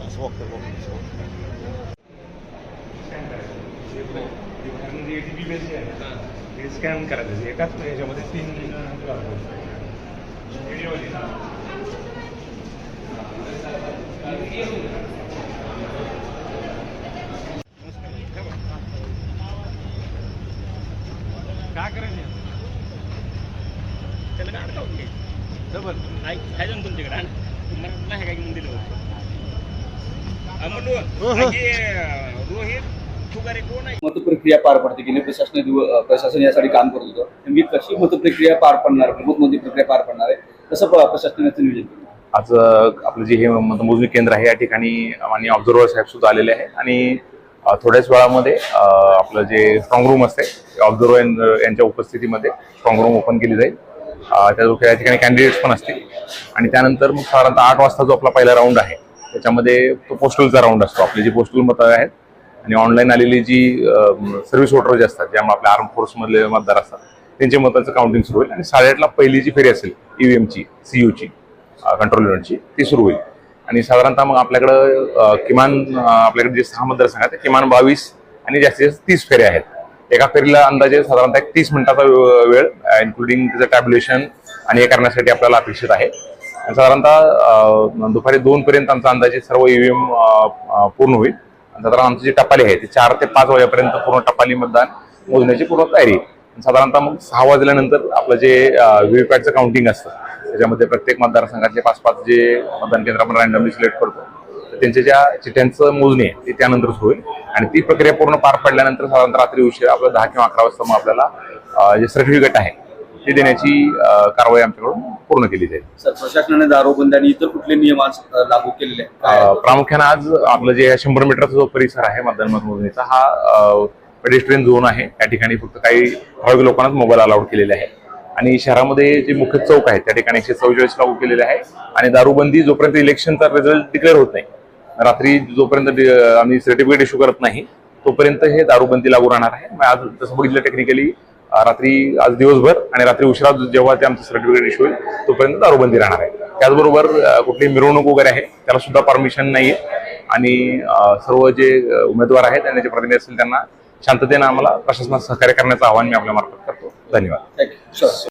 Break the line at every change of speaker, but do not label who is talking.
असं
स्कॅन करायचं एकाच याच्यामध्ये तीन काय करायचं
त्याला काय अडकावून घे
डबल
नाही खायचं ना तुमच्याकडे. आण. तुम्हाला नाही काय म्हणून दिलं होतं
हो, हो.
आणि, अं, रोहित फुगारे कोण आहे?
मतप्रक्रिया पार पडते गेली प्रशासन दिव- प्रशासन यासाठी काम करत होतं. नेमकी कशी मतप्रक्रिया पार पडणार? मतमोजणी प्रक्रिया पार पडणार आहे? प- प्रशासनाचं नियोजन केलं?
आज आपलं जे हे मतमोजणी केंद्र आहे या ठिकाणी माननीय ऑब्झर्वर साहेब सुद्धा आलेले आहे आणि थोड्याच वेळामध्ये आपलं जे स्ट्रॉंग रूम असते ऑब्झर्वर यांच्या उपस्थितीमध्ये स्ट्रॉंग रूम ओपन केली जाईल. त्या या ठिकाणी कॅन्डिडेट्स पण असतील. आणि त्यानंतर मग साधारणतः आठ वाजता जो आपला पहिला राऊंड आहे त्याच्यामध्ये तो पोस्टलचा राऊंड असतो. आपली जी पोस्टल मतं आहेत आणि ऑनलाईन आलेली जी सर्व्हिस वोटर जे असतात ज्यामुळे आपल्या आर्म फोर्समधले मतदार असतात त्यांच्या मताचं काउंटिंग सुरू होईल. आणि साडेआठला पहिली जी फेरी असेल ईव्हीएमची सीयूची कंट्रोल युनिटची ती सुरू होईल. आणि साधारणतः मग आपल्याकडं किमान आपल्याकडे जे सहा मतदारसंघ आहेत ते किमान बावीस आणि जास्तीत जास्त तीस फेऱ्या आहेत. एका फेरीला अंदाजे साधारणतः एक तीस मिनिटाचा वे- वेळ इन्क्लुडिंग त्याचं टॅब्युलेशन आणि हे करण्यासाठी आपल्याला अपेक्षित आहे. साधारणतः दुपारी दोन पर्यंत आमचा अंदाजे सर्व ईव्हीएम पूर्ण होईल. आणि साधारण आमची जी टपाली आहे ती चार ते पाच वाजेपर्यंत पूर्ण टपाली मतदान मोजण्याची पूर्ण तयारी साधारणतः मग सहा वाजल्यानंतर आपलं जे व्हीव्हीपॅटचं काउंटिंग असतं त्याच्यामध्ये प्रत्येक मतदारसंघातले पाच पाच जे मतदान केंद्र आपण रँडमली सिलेक्ट करतो त्यांच्या ज्या चिठ्ठ्यांचं मोजणी आहे ती त्यानंतर सुरू होईल. आणि ती प्रक्रिया पूर्ण पार पडल्यानंतर साधारणतः रात्री उशिरा आपलं दहा किंवा अकरा वाजता मग आपल्याला जे सर्टिफिकेट आहे ते देण्याची कारवाई आमच्याकडून पूर्ण केली जाईल.
सर प्रशासनाने दारूबंदी आणि इतर कुठले नियम आज लागू केलेले
प्रामुख्याने आज आपलं जे शंभर मीटरचा जो परिसर आहे मतदान मतमोजणीचा हा पेडेस्ट्रियन झोन आहे. त्या ठिकाणी फक्त काही ठराविक लोकांनाच मोबाईल अलाउड केलेले आहे आणि शहरामध्ये जे मुख्य चौक आहे त्या ठिकाणी एकशे चौवेचाळीस लागू केलेले आहे. आणि दारूबंदी जोपर्यंत इलेक्शनचा रिझल्ट डिक्लेअर होत नाही रात्री जोपर्यंत आम्ही सर्टिफिकेट इश्यू करत नाही तोपर्यंत हे दारूबंदी लागू राहणार आहे. आज तसं बघितलं टेक्निकली रात्री आज दिवसभर आणि रात्री उशिरा जेव्हा ते आमचं सर्टिफिकेट इश्यू होईल तोपर्यंत दारूबंदी राहणार आहे. त्याचबरोबर कुठली मिरवणूक वगैरे आहे त्याला सुद्धा परमिशन नाही आहे आणि सर्व जे उमेदवार आहेत आणि जे प्रतिनिधी असतील त्यांना शांततेनं आम्हाला प्रशासनात सहकार्य करण्याचं आवाहन मी आपल्या मार्फत करतो. धन्यवाद.